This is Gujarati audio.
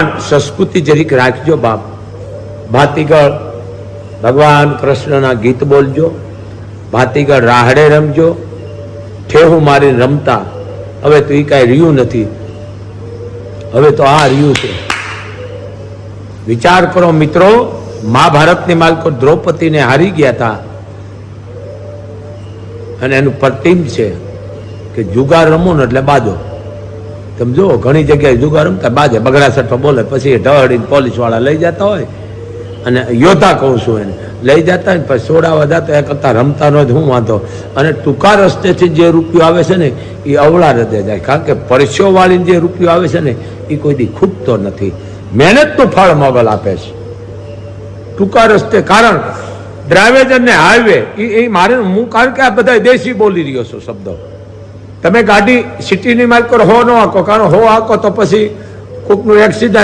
પણ સંસ્કૃતિ જરીક રાખજો બાપ. ભાતીગળ, ભગવાન કૃષ્ણના ગીત બોલજો. ભાતીગળ રાહડે રમજો. ઠેહું મારી રમતા. હવે તો એ કાંઈ રહ્યું નથી. હવે તો આ રહ્યું છે. વિચાર કરો મિત્રો, મહાભારતની માલકો દ્રૌપદીને હારી ગયા હતા અને એનું પ્રતિમ છે કે જુગાર રમો ને એટલે બાજો. તમે જુઓ, ઘણી જગ્યાએ જુગાર રમતા, બાજે બગડા સઠ્ઠો બોલે, પછી ઢહડીને પોલીસવાળા લઈ જતા હોય. અને યોદ્ધા કહું છું એને, લઈ જતા ને પછી સોડાવા જતા એ કરતા રમતા નો હું વાંધો. અને ટૂંકા રસ્તેથી જે રૂપિયો આવે છે ને, એ અવળા હૃદય જાય. કારણ કે પરસ્યો વાળીને જે રૂપિયો આવે છે ને, એ કોઈ દી ખૂટતો નથી. મહેનતનું ફળ મોગલ આપે છે. ટૂંકા રસ્તે, કારણ ડ્રાઇવેજ અને હાઈવે એ મારે હું કારણ કે આ બધા દેશી બોલી રહ્યો છું શબ્દો. તમે ગાડી સિટીની કરો હો ન આંકો કારણ હો આંકો તો પછી કોકનું એક્સિડન્ટ